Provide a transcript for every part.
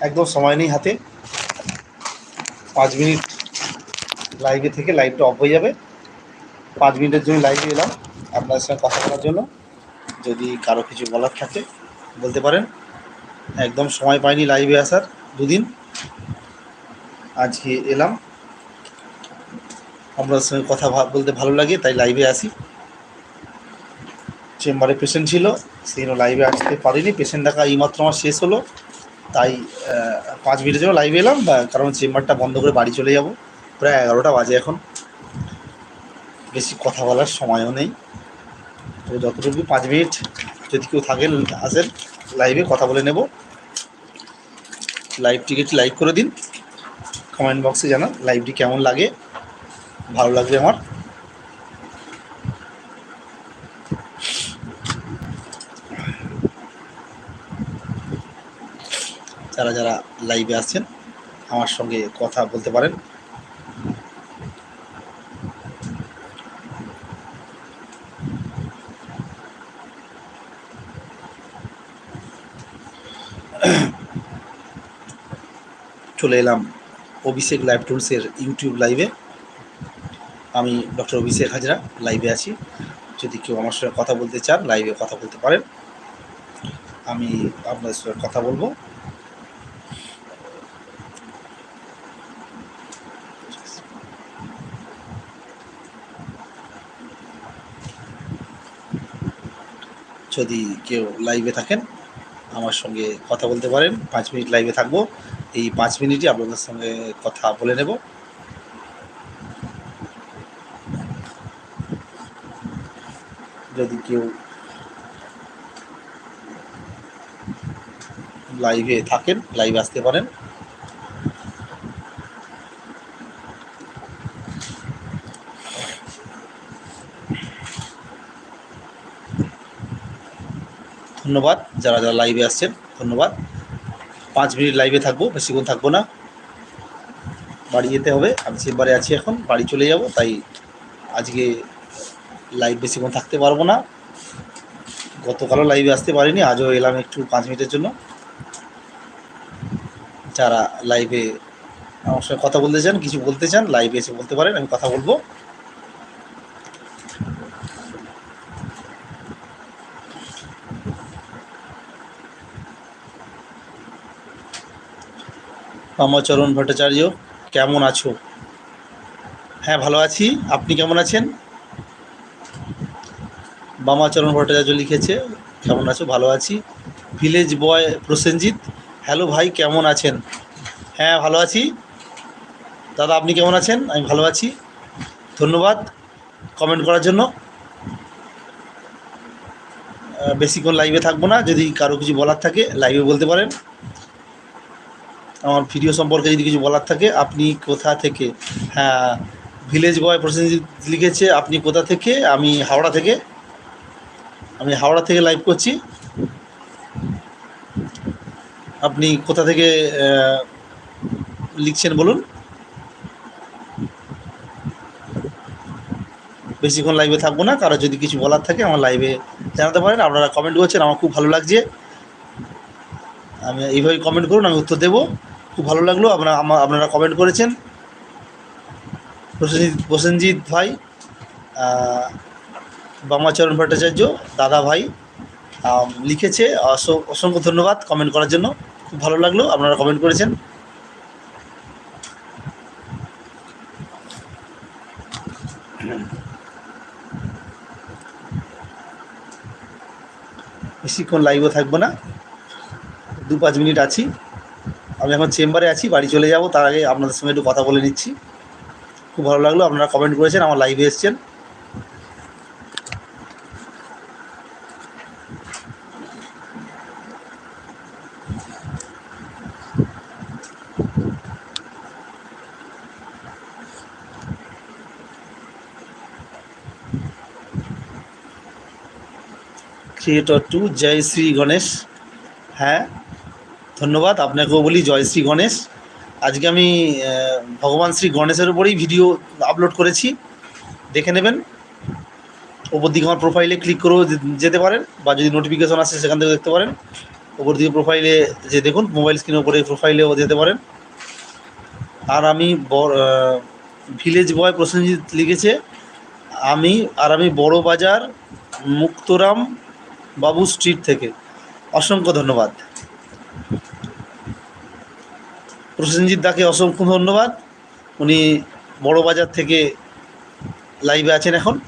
একদম সময় নেই হাতে। পাঁচ মিনিট লাইভে থেকে লাইভটা অফ হয়ে যাবে। পাঁচ মিনিটের জন্য লাইভে এলাম। আপনাদের সঙ্গে কথা বলার জন্য। যদি কারও কিছু বলার থাকে, বলতে পারেন। একদম সময় পাইনি লাইভে আসার দুদিন। আজকে এলাম। আপনাদের সঙ্গে কথা বলতে ভালো লাগে, তাই লাইভে আসি। চেম্বারে পেশেন্ট ছিল, সেই লাইভে আসতে পারিনি। পেশেন্ট দেখা এইমাত্র আমার শেষ হলো। তাই পাঁচ মিনিটের জন্য লাইভে এলাম কারণ চেম্বারটা বন্ধ করে বাড়ি চলে যাব। প্রায় এগারোটা বাজে এখন। বেশি কথা বলার সময়ও নেই। তো যতটুকু পাঁচ মিনিট যদি কেউ থাকেন, আসেন লাইভে কথা বলে নেব। লাইভটিকে একটু লাইক করে দিন। কমেন্ট বক্সে জানান লাইভটি কেমন লাগে, ভালো লাগবে আমার। যারা যারা লাইভে আসছেন আমার সঙ্গে কথা বলতে পারেন। চলে এলাম অভিষেক লাইভ টুলসের ইউটিউব লাইভে আমি ডক্টর অভিষেক হাজরা লাইভে আছি। যদি কেউ আমার সঙ্গে কথা বলতে চান লাইভে কথা বলতে পারেন। আমি আপনাদের সঙ্গে কথা বলব। যদি কেউ লাইভে থাকেন, আমার সঙ্গে কথা বলতে পারেন। পাঁচ মিনিট লাইভে থাকব। এই পাঁচ মিনিটই আপনাদের সঙ্গে কথা বলে নেব। যদি কেউ লাইভে থাকেন লাইভে আসতে পারেন। ধন্যবাদ। যারা যারা লাইভে আসছেন, ধন্যবাদ। পাঁচ মিনিট লাইভে থাকব বেশিক্ষণ থাকব না। বাড়ি যেতে হবে, আমি চেম্বারে আছি এখন, বাড়ি চলে যাব, তাই আজকে লাইভ বেশিক্ষণ থাকতে পারব না। গতকালও লাইভে আসতে পারিনি, আজও এলাম একটু পাঁচ মিনিটের জন্য। যারা লাইভে আমার সঙ্গে কথা বলতে চান, কিছু বলতে চান লাইভে এসে বলতে পারেন, আমি কথা বলব। রামাচরণ ভট্টাচার্য, কেমন আছো? হ্যাঁ ভালো আছি। আপনি কেমন আছেন? বামাচরণ ভট্টাচার্য লিখেছে, কেমন আছো? ভালো আছি। ভিলেজ বয় প্রসেনজিৎ, হ্যালো ভাই, কেমন আছেন? হ্যাঁ ভালো আছি। দাদা, আপনি কেমন আছেন? আমি ভালো আছি। ধন্যবাদ কমেন্ট করার জন্য। বেশিক্ষণ লাইভে থাকব না। যদি কারও কিছু বলার থাকে লাইভে বলতে পারেন। আমার ভিডিও সম্পর্কে যদি কিছু বলার থাকে, আপনি কোথা থেকে? হ্যাঁ ভিলেজ বয় প্রসেনজিৎ লিখেছে, আপনি কোথা থেকে? আমি হাওড়া থেকে। আমি হাওড়া থেকে লাইভ করছি। আপনি কোথা থেকে লিখছেন বলুন। বেশিক্ষণ লাইভে থাকব না, কারও যদি কিছু বলার থাকে, আমার লাইভে জানাতে পারেন। আপনারা কমেন্ট করছেন, আমার খুব ভালো লাগছে। আমি এইভাবে কমেন্ট করুন, আমি উত্তর দেবো। খুব ভালো লাগল, আপনারা আপনারা কমেন্ট করেছেন। প্রসেনজিৎ প্রসেনজিৎ ভাই বামাচরণ ভট্টাচার্য, দাদা ভাই লিখেছে। অস- অসংখ্য ধন্যবাদ কমেন্ট করার জন্য। খুব ভালো লাগল, আপনারা কমেন্ট করেছেন। বেশিক্ষণ লাইভও থাকব না। দু পাঁচ মিনিট আছি। আমি এখন চেম্বারে আছি, বাড়ি চলে যাব, তার আগে আপনাদের সঙ্গে একটু কথা বলে নিচ্ছি। খুব ভালো লাগল, আপনারা কমেন্ট করেছেন, আমার লাইভে এসছেন। ক্রিয়েটর টু জয় শ্রী গণেশ হ্যাঁ ধন্যবাদ। আপনাকেও বলি জয় শ্রী গণেশ। আজকে আমি ভগবান শ্রী গণেশের উপরেই ভিডিও আপলোড করেছি। দেখে নেবেন। ওপর দিকে আমার প্রোফাইলে ক্লিক করেও যেতে পারেন বা যদি নোটিফিকেশন আসে সেখান থেকে দেখতে পারেন। ওপর দিকে প্রোফাইলে যে দেখুন মোবাইল স্ক্রিনের উপরে প্রোফাইলেও যেতে পারেন। আর আমি ভিলেজ বয় প্রসেনজিৎ লিখেছে, আমি, আর আমি বড় বাজার মুক্তরাম বাবু স্ট্রিট থেকে। অসংখ্য ধন্যবাদ। প্রসেনজিৎ দাকে অসংখ্য ধন্যবাদ। উনি বড় বাজার থেকে লাইভে আছেন এখন।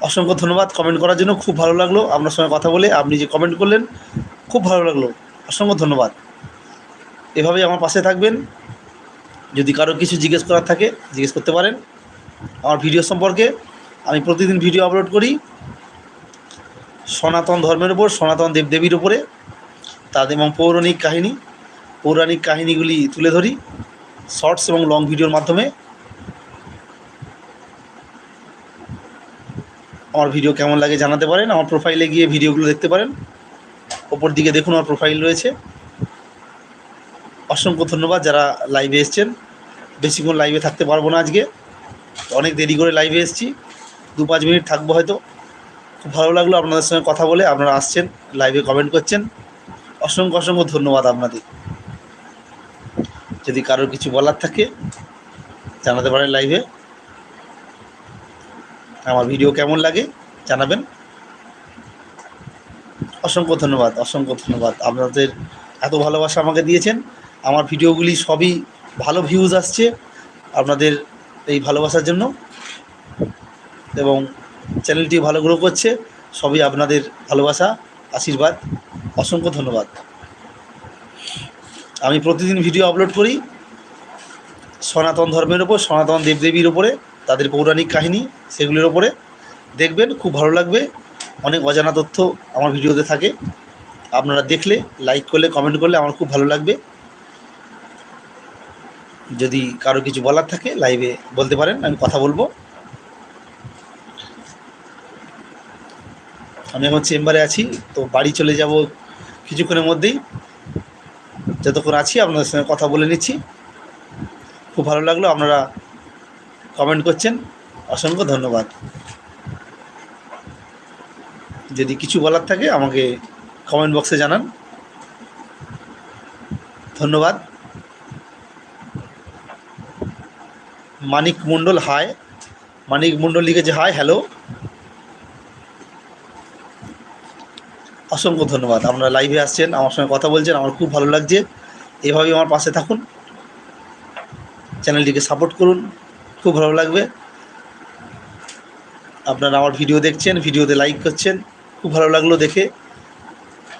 অসংখ্য ধন্যবাদ। কমেন্ট করার জন্য খুব ভালো লাগল। আপনার সঙ্গে কথা বলে আপনি যে কমেন্ট করলেন, খুব ভালো লাগল। অসংখ্য ধন্যবাদ। এভাবেই আমার পাশে থাকবেন। যদি কারও কিছু জিজ্ঞেস করার থাকে, জিজ্ঞেস করতে পারেন। আমার ভিডিও সম্পর্কে আমি প্রতিদিন ভিডিও আপলোড করি। সনাতন ধর্মের উপর, সনাতন দেবদেবীর উপরে। তাদের এবং পৌরাণিক কাহিনী। পৌরাণিক কাহিনীগুলি তুলে ধরি, শর্টস এবং লং ভিডিওর মাধ্যমে। আমার ভিডিও কেমন লাগে জানাতে পারেন, আমার প্রোফাইলে গিয়ে ভিডিওগুলো দেখতে পারেন। ওপর দিকে দেখুন আমার প্রোফাইল রয়েছে। অসংখ্য ধন্যবাদ যারা লাইভে এসছেন। বেশিক্ষণ লাইভে থাকতে পারব না আজকে। অনেক দেরি করে লাইভে এসেছি। দু পাঁচ মিনিট থাকব হয়তো। খুব ভালো লাগল আপনাদের সঙ্গে কথা বলে, আপনারা আসছেন লাইভে কমেন্ট করছেন। অসংখ্য অসংখ্য ধন্যবাদ আপনাদের। যদি কারোর কিছু বলার থাকে, জানাতে পারেন লাইভে আমার ভিডিও কেমন লাগে, জানাবেন। অসংখ্য ধন্যবাদ অসংখ্য ধন্যবাদ। আপনাদের এত ভালোবাসা আমাকে দিয়েছেন। আমার ভিডিওগুলি সবই ভালো ভিউজ আসছে আপনাদের এই ভালোবাসার জন্য। এবং চ্যানেলটি ভালো গ্রো করছে, সবই আপনাদের ভালোবাসা, আশীর্বাদ। অসংখ্য ধন্যবাদ। আমি প্রতিদিন ভিডিও আপলোড করি সনাতন ধর্মের ওপর সনাতন দেবদেবীর ওপরে তাদের পৌরাণিক কাহিনী সেগুলির ওপরে দেখবেন, খুব ভালো লাগবে। অনেক অজানা তথ্য আমার ভিডিওতে থাকে। আপনারা দেখলে লাইক করলে কমেন্ট করলে আমার খুব ভালো লাগবে। যদি কারও কিছু বলার থাকে লাইভে বলতে পারেন, আমি কথা বলব। আমি এখন চেম্বারে আছি, তো বাড়ি চলে যাব কিছুক্ষণের মধ্যেই। যতক্ষণ আছি, আপনাদের সঙ্গে কথা বলে নিচ্ছি। খুব ভালো লাগল, আপনারা কমেন্ট করছেন। অসংখ্য ধন্যবাদ। যদি কিছু বলার থাকে, আমাকে কমেন্ট বক্সে জানান। ধন্যবাদ। মানিক মণ্ডল হায় মানিক মণ্ডল লিখেছে হায় হ্যালো অসংখ্য ধন্যবাদ। আপনারা লাইভে আসছেন, আমার সঙ্গে কথা বলছেন, আমার খুব ভালো লাগছে। এভাবেই আমার পাশে থাকুন। চ্যানেলটিকে সাপোর্ট করুন, খুব ভালো লাগবে। আপনারা আমার ভিডিও দেখছেন ভিডিওতে লাইক করছেন, খুব ভালো লাগল দেখে।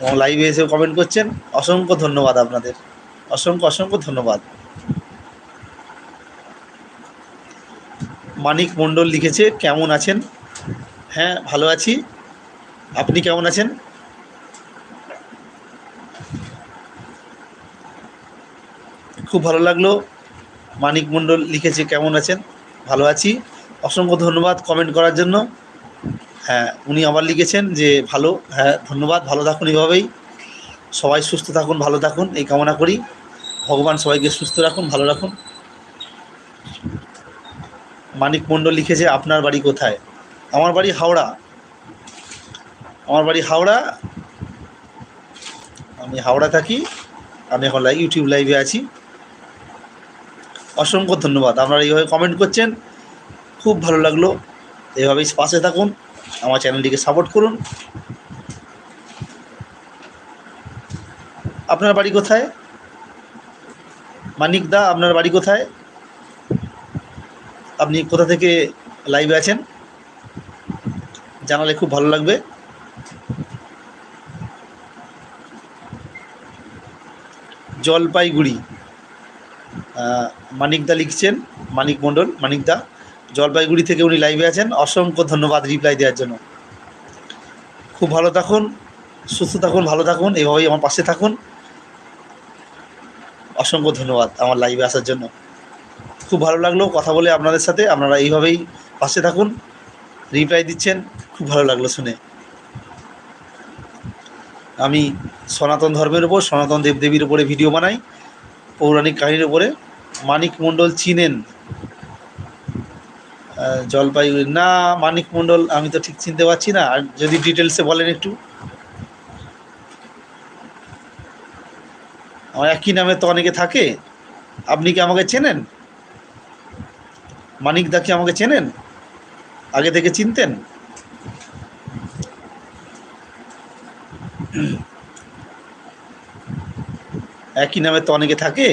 এবং লাইভে এসে কমেন্ট করছেন, অসংখ্য ধন্যবাদ আপনাদের। অসংখ্য অসংখ্য ধন্যবাদ। মানিক মণ্ডল লিখেছে, কেমন আছেন? হ্যাঁ ভালো আছি। আপনি কেমন আছেন? খুব ভালো লাগল। মানিক মণ্ডল লিখেছে কেমন আছেন? ভালো আছি। অসংখ্য ধন্যবাদ কমেন্ট করার জন্য। হ্যাঁ উনি আবার লিখেছেন যে ভালো হ্যাঁ ধন্যবাদ, ভালো থাকুন এভাবেই। সবাই সুস্থ থাকুন, ভালো থাকুন, এই কামনা করি। ভগবান সবাইকে সুস্থ রাখুন, ভালো রাখুন। মানিক মণ্ডল লিখেছে, আপনার বাড়ি কোথায়? আমার বাড়ি হাওড়া। আমার বাড়ি হাওড়া? আমি হাওড়া থাকি। আমি এখন ইউটিউব লাইভে আছি। অসংখ্য ধন্যবাদ। আপনারা এইভাবে কমেন্ট করছেন, খুব ভালো লাগল। এভাবেই পাশে থাকুন, আমার চ্যানেলটিকে সাপোর্ট করুন। আপনার বাড়ি কোথায়? মানিক দা, আপনার বাড়ি কোথায়? আপনি কোথা থেকে লাইভে আছেন? জানালে খুব ভালো লাগবে। জলপাইগুড়ি। মানিকদা লিখছেন, মানিক মণ্ডল মানিকদা জলপাইগুড়ি থেকে উনি লাইভে আছেন। অসংখ্য ধন্যবাদ রিপ্লাই দেওয়ার জন্য। খুব ভালো থাকুন, সুস্থ থাকুন, ভালো থাকুন, এভাবেই আমার পাশে থাকুন। অসংখ্য ধন্যবাদ আমার লাইভে আসার জন্য। খুব ভালো লাগল কথা বলে আপনাদের সাথে, আপনারা এইভাবেই পাশে থাকুন। রিপ্লাই দিচ্ছেন, খুব ভালো লাগল শুনে। আমি সনাতন ধর্মের ওপর সনাতন দেবদেবীর উপরে ভিডিও বানাই। পৌরাণিক কাহিনীর উপরে মানিক মণ্ডল চিনেন জলপাইগুড়ি না, মানিক মণ্ডল, আমি তো ঠিক চিনতে পারছি না, আর যদি ডিটেলসে বলেন একটু। আমার একই নামে তো অনেকে থাকে। আপনি কি আমাকে চেনেন? মানিক দা কি আমাকে চেনেন? আগে থেকে চিনতেন? একই নামে তো অনেকে থাকে।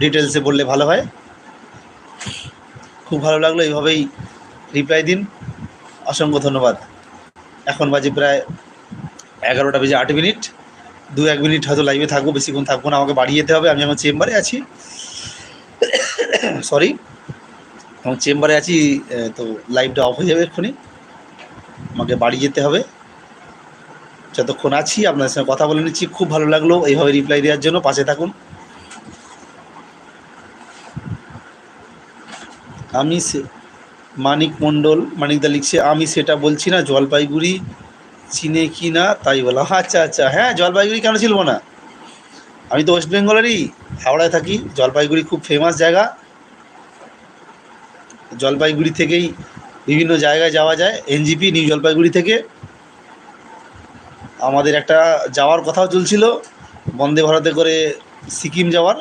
ডিটেলসে বললে ভালো হয়। খুব ভালো লাগল, এইভাবেই রিপ্লাই দিন। অসংখ্য ধন্যবাদ। এখন বাজে প্রায় এগারোটা বেজে আট মিনিট। দু এক মিনিট হয়তো লাইভে থাকব, বেশিক্ষণ থাকব না, আমাকে বাড়ি যেতে হবে। আমি আমার চেম্বারে আছি। সরি আমার চেম্বারে আছি তো লাইভটা অফ হয়ে যাবে এক্ষুনি। আমাকে বাড়ি যেতে হবে। যতক্ষণ আছি আপনার সঙ্গে কথা বলে নিচ্ছি। খুব ভালো লাগল এইভাবে রিপ্লাই দেওয়ার জন্য। পাশে থাকুন। আমি সে- মানিক মণ্ডল মানিকদা লিখছে, আমি সেটা বলছি না, জলপাইগুড়ি চিনে কি না, তাই বলা। আচ্ছা আচ্ছা হ্যাঁ জলপাইগুড়ি কেন ছিল না? আমি তো ওয়েস্ট বেঙ্গলেরই হাওড়ায় থাকি। জলপাইগুড়ি খুব ফেমাস জায়গা। জলপাইগুড়ি থেকেই বিভিন্ন জায়গায় যাওয়া যায়। এনজিপি নিউ জলপাইগুড়ি থেকে। আমাদের একটা যাওয়ার কথাও চলছিল। বন্দে ভারতে করে সিকিম যাওয়ার।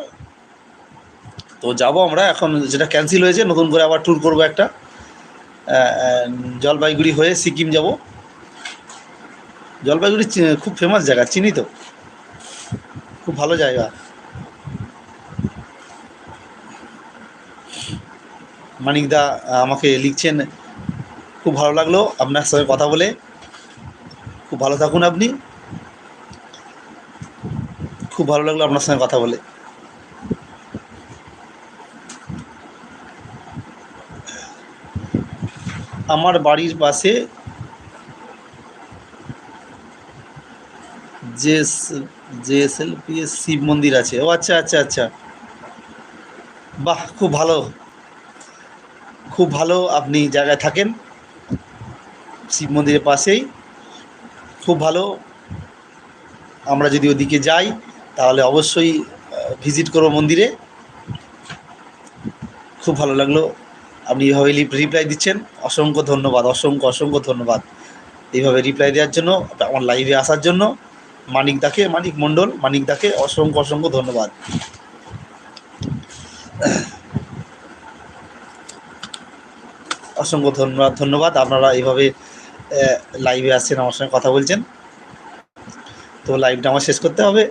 তো যাব আমরা, এখন যেটা ক্যান্সেল হয়েছে, নতুন করে আবার ট্যুর করব একটা। জলপাইগুড়ি হয়ে সিকিম যাব। জলপাইগুড়ি খুব ফেমাস জায়গা, চিনি তো? খুব ভালো জায়গা। মানিকদা আমাকে লিখছেন, খুব ভালো লাগল আপনার সঙ্গে কথা বলে। খুব ভালো থাকুন আপনি। খুব ভালো লাগল আপনার সঙ্গে কথা বলে। আমার বাড়ির পাশে যে এস শিব মন্দির আছে। ও আচ্ছা আচ্ছা আচ্ছা। বাহ, খুব ভালো। খুব ভালো আপনি জায়গায় থাকেন। শিব মন্দিরের পাশেই। খুব ভালো। আমরা যদি ওদিকে যাই, তাহলে অবশ্যই ভিজিট করব মন্দিরে। খুব ভালো লাগল। আপনি এইভাবে রিপ্লাই দিচ্ছেন। অসংখ্য ধন্যবাদ, অসংখ্য অসংখ্য ধন্যবাদ। এইভাবে রিপ্লাই দেওয়ার জন্য, আমার লাইভে আসার জন্য, মানিক দাকে, মানিক মণ্ডল, মানিক দাকে অসংখ্য অসংখ্য ধন্যবাদ। অসংখ্য ধন্যবাদ ধন্যবাদ। আপনারা এইভাবে লাইভে আসছেন, আমার সঙ্গে কথা বলছেন। তো লাইভটা আমার শেষ করতে হবে।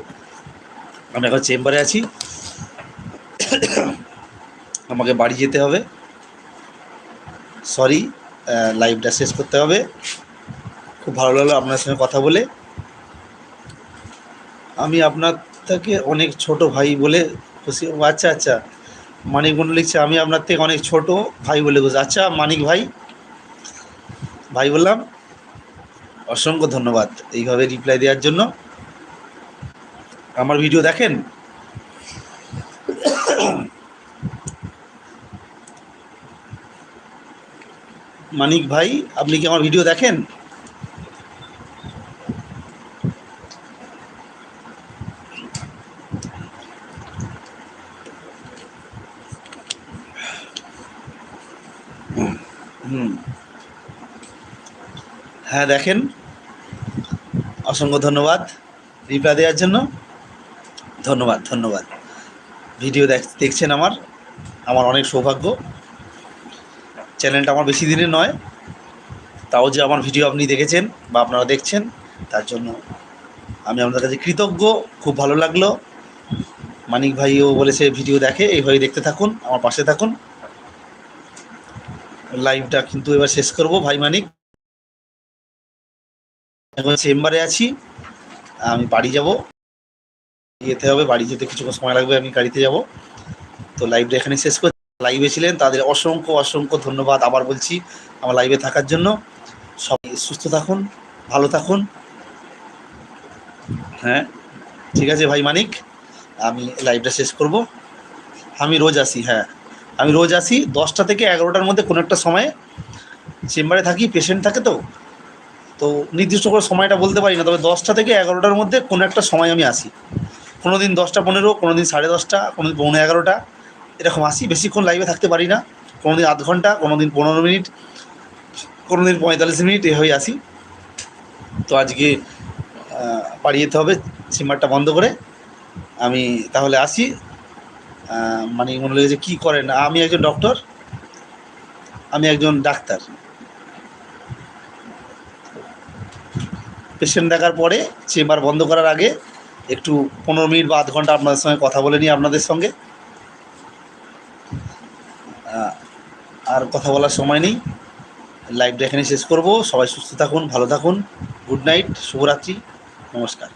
আমি এখন চেম্বারে আছি। আমাকে বাড়ি যেতে হবে। সরি লাইভটা শেষ করতে হবে। খুব ভালো লাগল আপনার সঙ্গে কথা বলে। আমি আপনার থেকে অনেক ছোট ভাই বলে খুশি। আচ্ছা আচ্ছা। মানিক মন্ডল লিখছে, আমি আপনার থেকে অনেক ছোট ভাই বলে খুশি। আচ্ছা মানিক ভাই। ভাই বললাম, অসংখ্য ধন্যবাদ এইভাবে রিপ্লাই দেওয়ার জন্য। আমার ভিডিও দেখেন। মানিক ভাই, আপনি কি আমার ভিডিও দেখেন? হ্যাঁ দেখেন। অসংখ্য ধন্যবাদ রিপ্লাই দেওয়ার জন্য। ধন্যবাদ ধন্যবাদ। ভিডিও দেখ, দেখছেন আমার? আমার অনেক সৌভাগ্য। চ্যানেলটা আমার বেশি দিনের নয়। তাও যে আমার ভিডিও আপনি দেখেছেন বা আপনারা দেখছেন, তার জন্য আমি আপনাদের কাছে কৃতজ্ঞ। খুব ভালো লাগল। মানিক ভাইও বলেছে, ভিডিও দেখে এইভাবে দেখতে থাকুন, আমার পাশে থাকুন। লাইভটা কিন্তু এবার শেষ করব। ভাই মানিক এখন চেম্বারে আছি। আমি বাড়ি যাব। যেতে হবে, বাড়ি যেতে কিছুক্ষণ সময় লাগবে, আমি গাড়িতে যাব। তো লাইভটা এখানে শেষ করছি লাইভে ছিলেন, তাদের অসংখ্য অসংখ্য ধন্যবাদ আবার বলছি আমার লাইভে থাকার জন্য। সবাই সুস্থ থাকুন, ভালো থাকুন। হ্যাঁ ঠিক আছে ভাই মানিক, আমি লাইভটা শেষ করব। আমি রোজ আসি হ্যাঁ। আমি রোজ আসি দশটা থেকে এগারোটার মধ্যে কোনো একটা সময়ে। চেম্বারে থাকি পেশেন্ট থাকে তো। তো নির্দিষ্ট করে সময়টা বলতে পারি না, তবে দশটা থেকে এগারোটার মধ্যে কোনো একটা সময় আমি আসি। কোনো দিন দশটা পনেরো কোনো দিন সাড়ে দশটা কোনো দিন পৌনে এগারোটা, এরকম আসি। বেশিক্ষণ লাইভে থাকতে পারি না। কোনো দিন আধ ঘণ্টা কোনো দিন পনেরো মিনিট কোনো দিন পঁয়তাল্লিশ মিনিট, এভাবেই আসি। তো আজকে বাড়ি যেতে হবে চেম্বারটা বন্ধ করে। আমি তাহলে আসি। মানে মনে লেগেছে কী করেন? আমি একজন ডক্টর আমি একজন ডাক্তার। পেশেন্ট দেখার পরে চেম্বার বন্ধ করার আগে একটু পনেরো মিনিট বা আধ ঘণ্টা আপনাদের সঙ্গে কথা বলে নিই আপনাদের সঙ্গে। আর কথা বলার সময় নেই। লাইভটা এখানে শেষ করব। সবাই সুস্থ থাকুন, ভালো থাকুন। গুড নাইট শুভরাত্রি, নমস্কার।